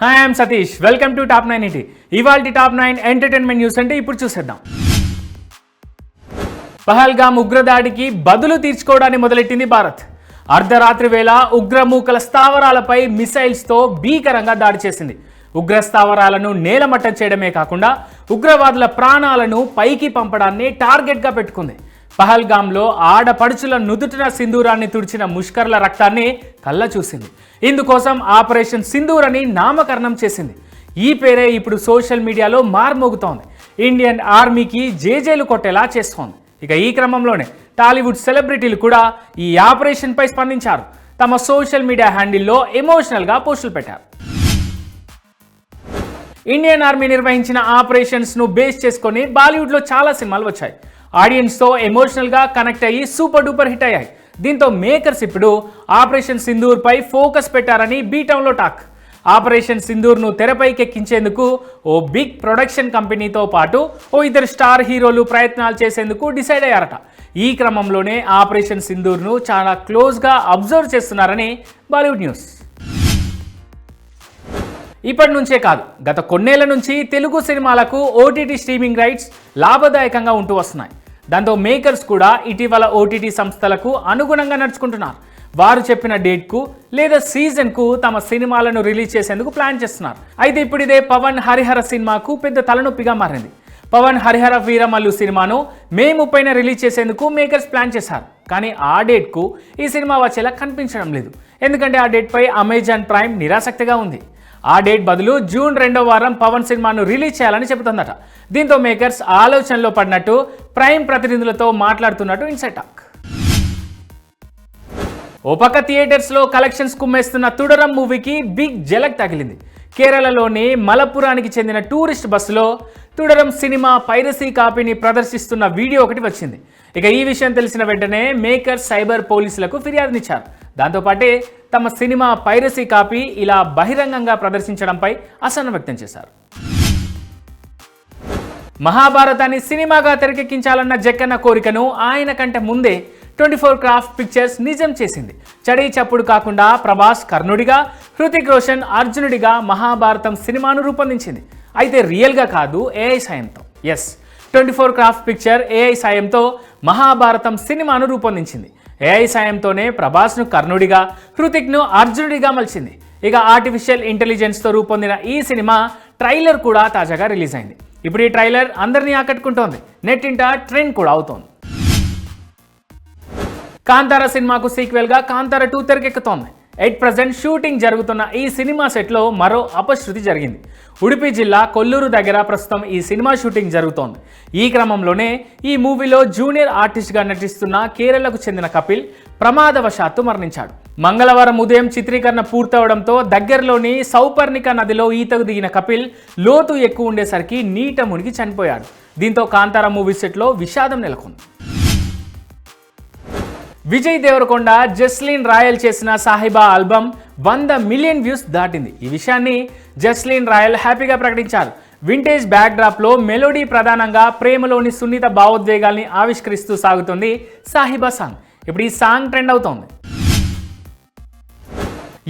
Hi I'm Satish welcome to top nine ET ఇవాళ top nine entertainment news అంటే ఇప్పుడు చూసేద్దాం. పహల్గామ్ ఉగ్రదాడికి బదులు తీర్చుకోవడాన్ని మొదలెట్టింది భారత్. అర్ధరాత్రి వేళ ఉగ్రమూకల స్థావరాలపై మిసైల్స్తో భీకరంగా దాడి చేసింది. ఉగ్ర స్థావరాలను నేలమట్టం చేయడమే కాకుండా ఉగ్రవాదుల ప్రాణాలను పైకి పంపడాన్ని టార్గెట్గా పెట్టుకుంది. పహల్గామ్లో ఆడపడుచుల నుదుటిన సింధూరాన్ని తుడిచిన ముష్కర్ల రక్తాన్ని కళ్ళ చూసింది. ఇందుకోసం ఆపరేషన్ సింధూర్ అని నామకరణం చేసింది. ఈ పేరే ఇప్పుడు సోషల్ మీడియాలో మార్మోగుతోంది. ఇండియన్ ఆర్మీకి జేజేలు కొట్టేలా చేస్తోంది. ఇక ఈ క్రమంలోనే టాలీవుడ్ సెలబ్రిటీలు కూడా ఈ ఆపరేషన్పై స్పందించారు. తమ సోషల్ మీడియా హ్యాండిల్లో ఎమోషనల్గా పోస్టులు పెట్టారు. ఇండియన్ ఆర్మీ నిర్వహించిన ఆపరేషన్స్ను బేస్ చేసుకొని బాలీవుడ్లో చాలా సినిమాలు వచ్చాయి. ఆడియన్స్తో కనెక్ట్ అయ్యి సూపర్ డూపర్ హిట్ అయ్యాయి. దీంతో మేకర్స్ ఇప్పుడు ఆపరేషన్ సింధూర్పై ఫోకస్ పెట్టారని బీటౌన్లో టాక్. ఆపరేషన్ సింధూర్ను తెరపైకెక్కించేందుకు ఓ బిగ్ ప్రొడక్షన్ కంపెనీతో పాటు ఓ ఇద్దరు స్టార్ హీరోలు ప్రయత్నాలు చేసేందుకు డిసైడ్ అయ్యారట. ఈ క్రమంలోనే ఆపరేషన్ సింధూర్ను చాలా క్లోజ్గా అబ్జర్వ్ చేస్తున్నారని బాలీవుడ్ న్యూస్. ఇప్పటి నుంచే కాదు గత కొన్నేళ్ళ నుంచి తెలుగు సినిమాలకు ఓటీటీ స్ట్రీమింగ్ రైట్స్ లాభదాయకంగా ఉంటూ వస్తున్నాయి. దాంతో మేకర్స్ కూడా ఇటీవల ఓటీటీ సంస్థలకు అనుగుణంగా నడుచుకుంటున్నారు. వారు చెప్పిన డేట్కు లేదా సీజన్కు తమ సినిమాలను రిలీజ్ చేసేందుకు ప్లాన్ చేస్తున్నారు. అయితే ఇప్పుడు ఇదే పవన్ హరిహర సినిమాకు పెద్ద తలనొప్పిగా మారింది. పవన్ హరిహర వీరమల్లు సినిమాను మే ముప్పైన రిలీజ్ చేసేందుకు మేకర్స్ ప్లాన్ చేశారు. కానీ ఆ డేట్కు ఈ సినిమా వచ్చేలా కనిపించడం లేదు. ఎందుకంటే ఆ డేట్పై అమెజాన్ ప్రైమ్ నిరాసక్తిగా ఉంది. ఆ డేట్ బదులు జూన్ రెండో వారం పవన్ సినిమాను రిలీజ్ చేయాలని చెబుతుందట. దీంతో మేకర్స్ ఆలోచనలో పడినట్టు ప్రైమ్ ప్రతినిధులతో మాట్లాడుతున్నట్టు ఇన్సైట్ టాక్. ఓ పక్క థియేటర్స్లో కలెక్షన్స్ కుమ్మేస్తున్న తుడరం మూవీకి బిగ్ జలక్ తగిలింది. కేరళలోని మలపురానికి చెందిన టూరిస్ట్ బస్సులో తుడరం సినిమా పైరసీ కాపీని ప్రదర్శిస్తున్న వీడియో ఒకటి వచ్చింది. ఇక ఈ విషయం తెలిసిన వెంటనే మేకర్ సైబర్ పోలీసులకు ఫిర్యాదునిచ్చారు. దాంతోపాటే తమ సినిమా పైరసీ కాపీ ఇలా బహిరంగంగా ప్రదర్శించడంపై అసహనం వ్యక్తం చేశారు. మహాభారతాన్ని సినిమాగా తెరకెక్కించాలన్న జక్కన్న కోరికను ఆయన కంటే ముందే ట్వంటీ ఫోర్ క్రాఫ్ట్ పిక్చర్స్ నిజం చేసింది. చడి చప్పుడు కాకుండా ప్రభాస్ కర్ణుడిగా హృతిక్ రోషన్ అర్జునుడిగా మహాభారతం సినిమాను రూపొందించింది. అయితే రియల్గా కాదు ఏఐ సాయంతో. S twenty four craft picture AI సాయంతో మహాభారతం సినిమాను రూపొందించింది. ఏఐ సాయంతోనే ప్రభాస్ను కర్ణుడిగా హృతిక్ను అర్జునుడిగా మలిచింది. ఇక ఆర్టిఫిషియల్ ఇంటెలిజెన్స్తో రూపొందిన ఈ సినిమా ట్రైలర్ కూడా తాజాగా రిలీజ్ అయింది ఇప్పుడు ఈ ట్రైలర్ అందరినీ ఆకట్టుకుంటోంది. నెట్టింట ట్రెండ్ కూడా అవుతోంది. కాంతార సినిమాకు సీక్వెల్గా కాంతార టూ తెరకెక్కుతోంది. ఎట్ ప్రజెంట్ షూటింగ్ జరుగుతున్న ఈ సినిమా సెట్లో మరో అపశృతి జరిగింది. ఉడిపి జిల్లా కొల్లూరు దగ్గర ప్రస్తుతం ఈ సినిమా షూటింగ్ జరుగుతోంది. ఈ క్రమంలోనే ఈ మూవీలో జూనియర్ ఆర్టిస్ట్గా నటిస్తున్న కేరళకు చెందిన కపిల్ ప్రమాదవశాత్తు మరణించాడు. మంగళవారం ఉదయం చిత్రీకరణ పూర్తవడంతో దగ్గరలోని సౌపర్ణిక నదిలో ఈతకు దిగిన కపిల్ లోతు ఎక్కువ ఉండేసరికి నీట మునిగి చనిపోయాడు. దీంతో కాంతార మూవీ సెట్లో విషాదం నెలకొంది. విజయ్ దేవరకొండ జస్లీన్ రాయల్ చేసిన సాహిబా ఆల్బమ్ వంద మిలియన్ వ్యూస్ దాటింది. ఈ విషయాన్ని జస్లీన్ రాయల్ హ్యాపీగా ప్రకటించారు. వింటేజ్ బ్యాక్డ్రాప్లో మెలోడీ ప్రధానంగా ప్రేమలోని సున్నిత భావోద్వేగాల్ని ఆవిష్కరిస్తూ సాగుతుంది సాహిబా సాంగ్. ఇప్పుడు ఈ సాంగ్ ట్రెండ్ అవుతోంది.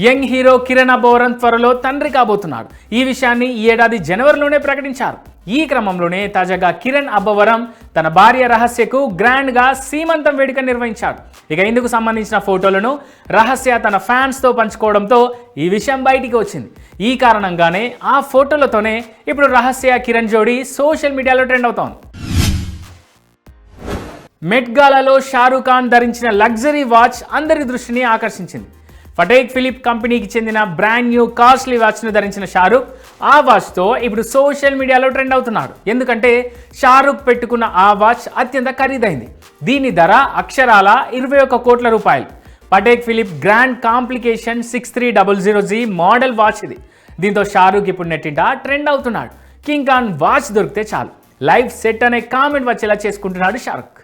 యంగ్ హీరో కిరణ్ అబ్బోరన్ త్వరలో తండ్రి కాబోతున్నాడు. ఈ విషయాన్ని ఈ ఏడాది జనవరిలోనే ప్రకటించారు. ఈ క్రమంలోనే తాజాగా కిరణ్ అబ్బవరం తన భార్య రహస్యకు గ్రాండ్గా సీమంతం వేడుక నిర్వహించాడు. ఇక ఇందుకు సంబంధించిన ఫోటోలను రహస్య తన ఫ్యాన్స్తో పంచుకోవడంతో ఈ విషయం బయటికి వచ్చింది. ఈ కారణంగానే ఆ ఫోటోలతోనే ఇప్పుడు రహస్య కిరణ్ జోడీ సోషల్ మీడియాలో ట్రెండ్ అవుతోంది. మెట్గాలలో షారుఖ్ ఖాన్ ధరించిన లగ్జరీ వాచ్ అందరి దృష్టిని ఆకర్షించింది. పటేక్ ఫిలిప్ కంపెనీకి చెందిన బ్రాండ్ న్యూ కాస్ట్లీ వాచ్ను ధరించిన షారుఖ్ ఆ వాచ్తో ఇప్పుడు సోషల్ మీడియాలో ట్రెండ్ అవుతున్నాడు. ఎందుకంటే షారుఖ్ పెట్టుకున్న ఆ వాచ్ అత్యంత ఖరీదైంది. దీని ధర అక్షరాల ఇరవై ఒక్క కోట్ల రూపాయలు. Patek Philippe grand complication six three double zero G model watch ఇది. దీంతో షారుఖ్ ఇప్పుడు నెట్టింట ట్రెండ్ అవుతున్నాడు. కింగ్ ఖాన్ వాచ్ దొరికితే చాలు. లైఫ్ సెట్ అనే కామెంట్ వచ్చేలా చేసుకుంటున్నాడు షారుఖ్